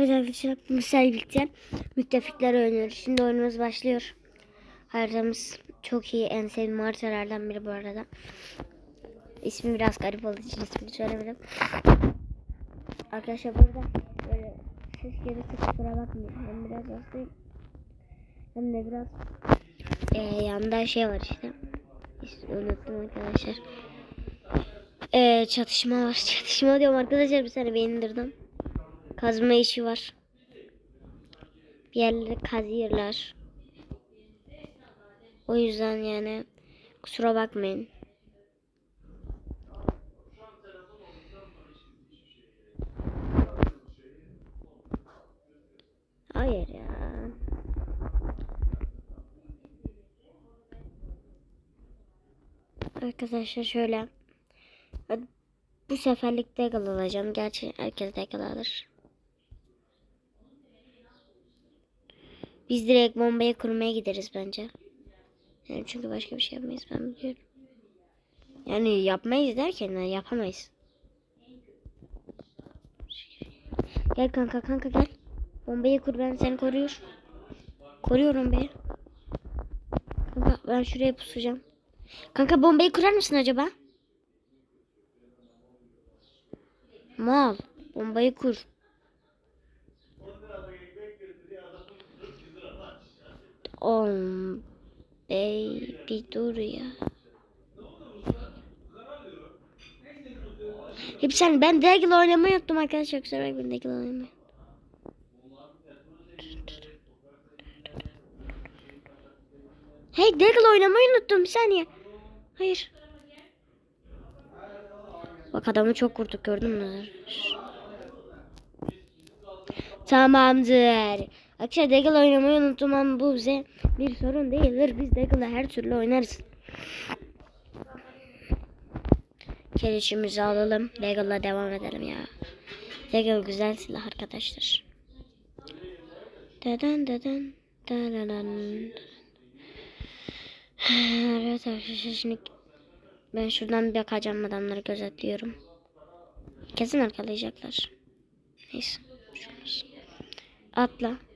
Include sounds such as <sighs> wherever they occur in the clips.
Evet arkadaşlar Musa'yla birlikte müttefikler oynuyoruz. Şimdi oyunumuz başlıyor. Haritamız çok iyi. En sevdiğim haritalardan biri bu arada. İsmi biraz garip olduğu için ismini söylemedim. Arkadaşlar burada böyle ses gelirse kusura bakmayın. Hem biraz hastayım. Hem de biraz e, yanında şey var işte. İşte unuttum arkadaşlar. E, çatışma var. <laughs> Çatışma diyorum arkadaşlar bir saniye beni indirdim. Kazma işi var. Bir yerleri kazıyorlar. O yüzden yani kusura bakmayın. Hayır ya. Arkadaşlar şöyle. Bu seferlik Deagle alacağım. Gerçi herkes Deagle alır. Biz direkt bombayı kurmaya gideriz bence. Yani çünkü başka bir şey yapmayız ben biliyorum. Yani yapmayız derken yani yapamayız. Gel kanka kanka gel. Bombayı kur ben seni koruyor. Koruyorum be. Kanka ben şuraya pusacağım. Kanka bombayı kurar mısın acaba? Mal. Bombayı kur. On bey bir dur ya. Hep sen ben Deagle oynamayı unuttum arkadaşlar. Kusura bakmayın Deagle oynamayı. Hey Deagle oynamayı unuttum bir saniye. Hayır. Bak adamı çok vurduk gördün mü? Tamamdır. Arkadaşlar Deagle oynamayı unuttum ama bu bize bir sorun değildir. Biz Deagle'la her türlü oynarız. Kelişimizi alalım. Deagle'la devam edelim ya. Deagle güzel silah arkadaşlar. Deden deden deden. <sighs> Evet arkadaşlar şimdi ben şuradan bir bakacağım adamları gözetliyorum. Kesin arkalayacaklar. Neyse. Atla.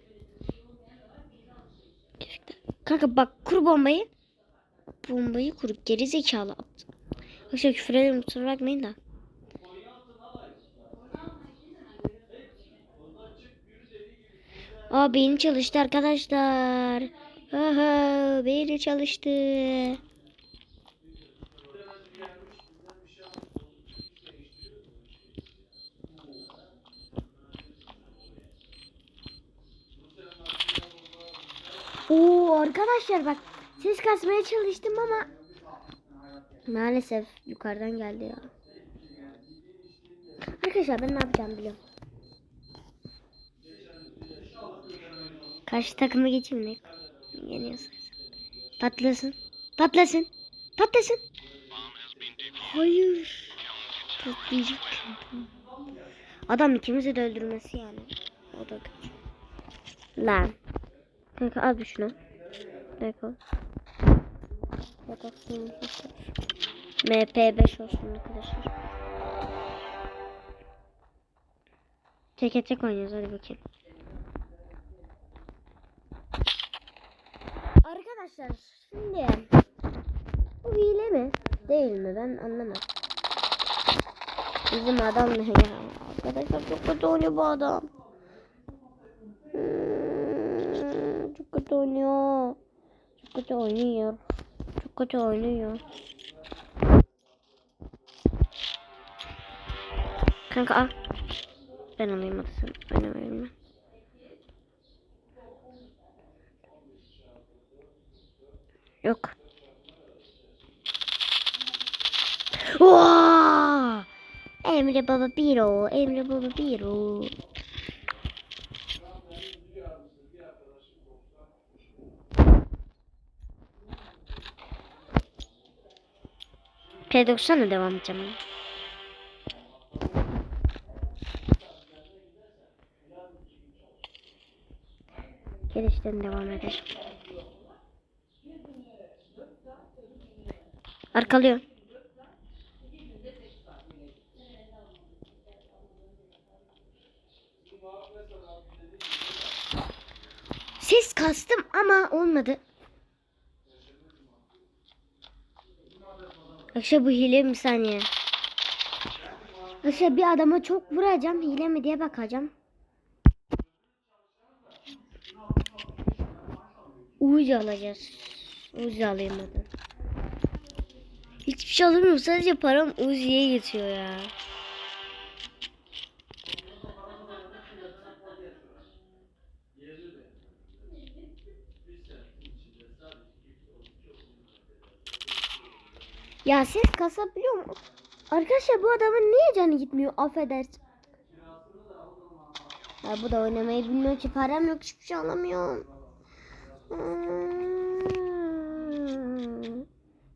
Kanka bak kur bombayı. Bombayı kurup geri zekalı attı. Yoksa küfür ederim kusura bakmayın da. Aa beyin çalıştı arkadaşlar. Aha beyni çalıştı. Oo arkadaşlar bak ses kasmaya çalıştım ama maalesef yukarıdan geldi ya. Arkadaşlar ben ne yapacağım biliyorum. Karşı takıma geçeyim mi? Yeniyorsun. Patlasın. Patlasın. Patlasın. Hayır. Patlayacak. Adam ikimizi de öldürmesi yani. O da kötü. Lan. Kanka al bir şunu. Dakika. MP5 olsun arkadaşlar. Teke tek oynuyoruz hadi bakayım. Arkadaşlar şimdi bu hile mi? Değil mi? Ben anlamadım. Bizim adam ne ya? Arkadaşlar çok kötü oynuyor bu adam. Hmm, çok kötü oynuyor. Çok kötü oynuyor. Çok kötü oynuyor. Kanka al. Ben alayım hadi sen oynamayayım ben. Yok. Oha! Emre baba biro, Emre baba biro. P90'a devam edeceğim. Gelişten devam eder. Arkalıyor. Ses kastım ama olmadı. Akşam bu hile bir saniye. Akşam bir adama çok vuracağım. Hile mi diye bakacağım. Uzi alacağız. Uzi alayım hadi. Hiçbir şey alamıyorum. Sadece param Uzi'ye yetiyor ya. Ya ses kasabiliyor mu? Arkadaşlar bu adamın niye canı gitmiyor? Affedersin. Ya bu da oynamayı bilmiyor ki. Param yok hiçbir şey alamıyorum. Hmm.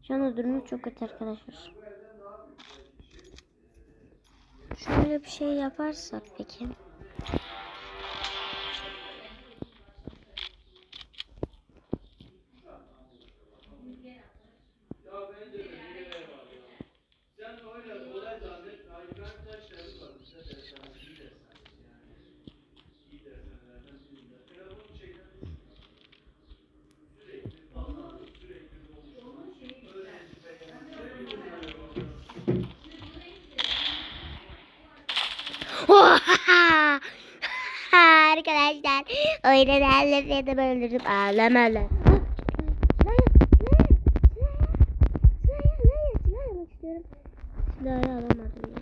Şu anda durumu çok kötü arkadaşlar. Şöyle bir şey yaparsak peki. <laughs> Arkadaşlar oyunu halletmedim öldürdüm ağlamalı. Silahı alamadım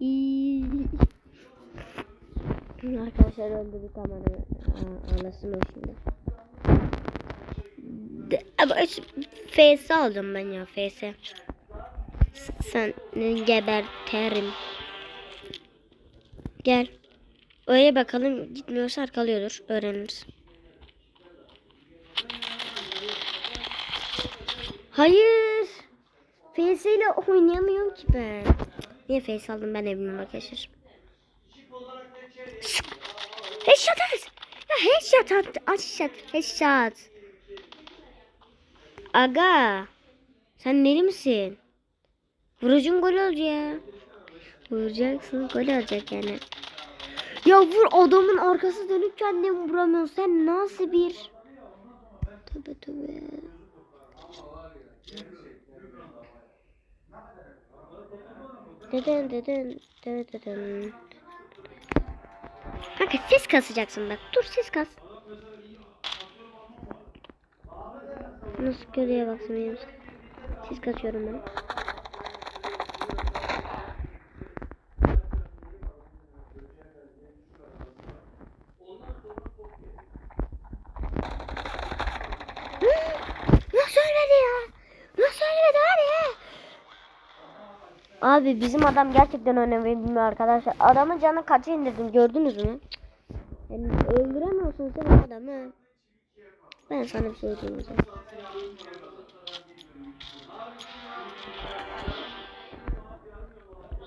ya. Arkadaşlar öldürdük ama ağlasın o şimdi. Ama FS aldım ben ya FS. Seni geberterim. Gel. Öyle bakalım gitmiyorsa arkalıyordur. Öğreniriz. Hayır. FS ile oynayamıyorum ki ben. Niye FS aldım ben evime arkadaşlar. Headshot at. Ya headshot at. Headshot. Headshot. Aga. Sen neli misin? Vurucun gol olacak. Vuracaksın gol olacak yani. Ya vur adamın arkası dönükken de vuramıyorsun. Sen nasıl bir... Tövbe tövbe. Deden deden deden deden. Kanka ses kasacaksın bak. Dur ses kas. Nasıl görüyor baksana benim. Ses kasıyorum ben. Nasıl ölmedi ya? Nasıl ölmedi abi? Abi bizim adam gerçekten önemli bilmiyor arkadaşlar. Adamın canı kaça indirdim gördünüz mü? Yani öldüremiyorsun sen adamı. Ben sana bir şey zaman.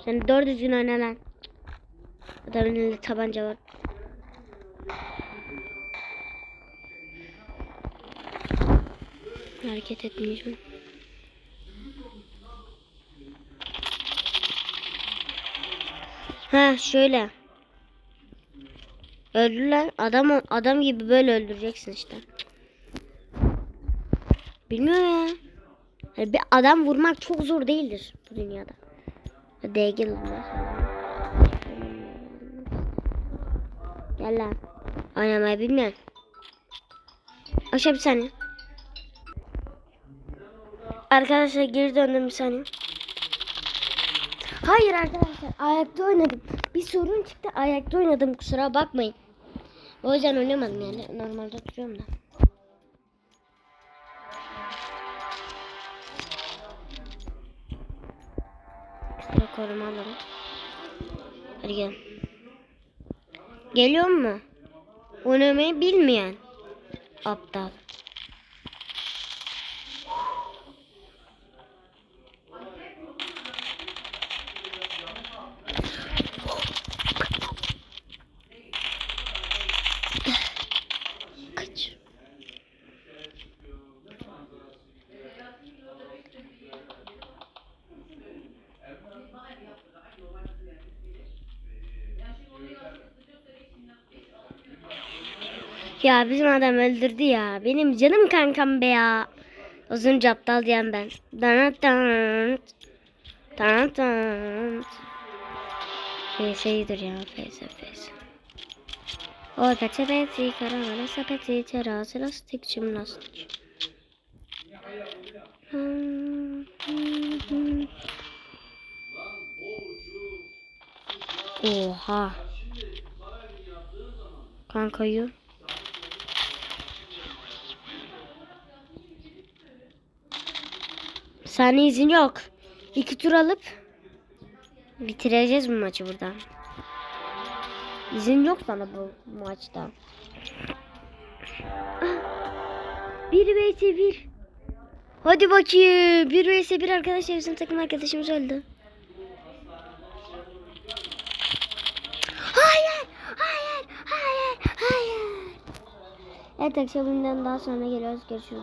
Sen doğru düzgün oyna lan. Adamın elinde tabanca var. Hareket etmeyeceğim. Ha şöyle. Öldüler. Adam adam gibi böyle öldüreceksin işte. Bilmiyor ya. Yani bir adam vurmak çok zor değildir bu dünyada. DG Gel lan. Oynamayı bilmeyen. Aşağı bir saniye. Arkadaşlar geri döndüm bir saniye. Hayır arkadaşlar ayakta oynadım. Bir sorun çıktı ayakta oynadım kusura bakmayın. O yüzden oynamadım yani normalde oturuyorum da. Ekstra koruma alalım. Hadi gel. Geliyor mu? Oynamayı bilmeyen. Aptal. Ya bizim adam öldürdü ya. Benim canım kankam be ya. Uzunca aptal diyen ben. Danat danat. Danat danat. Feyse'yidir ya. Feyse feyse. O peti karavana sepeti terazi lastik hmm. Oha. Kanka Saniye izin yok. İki tur alıp bitireceğiz bu maçı buradan. İzin yok sana bu maçta. Bir vs bir. Hadi bakayım. Bir vs bir arkadaşlar bizim takım arkadaşımız öldü. Hayır, hayır, hayır, hayır. Evet arkadaşlar bundan daha sonra geliyoruz. Görüşürüz.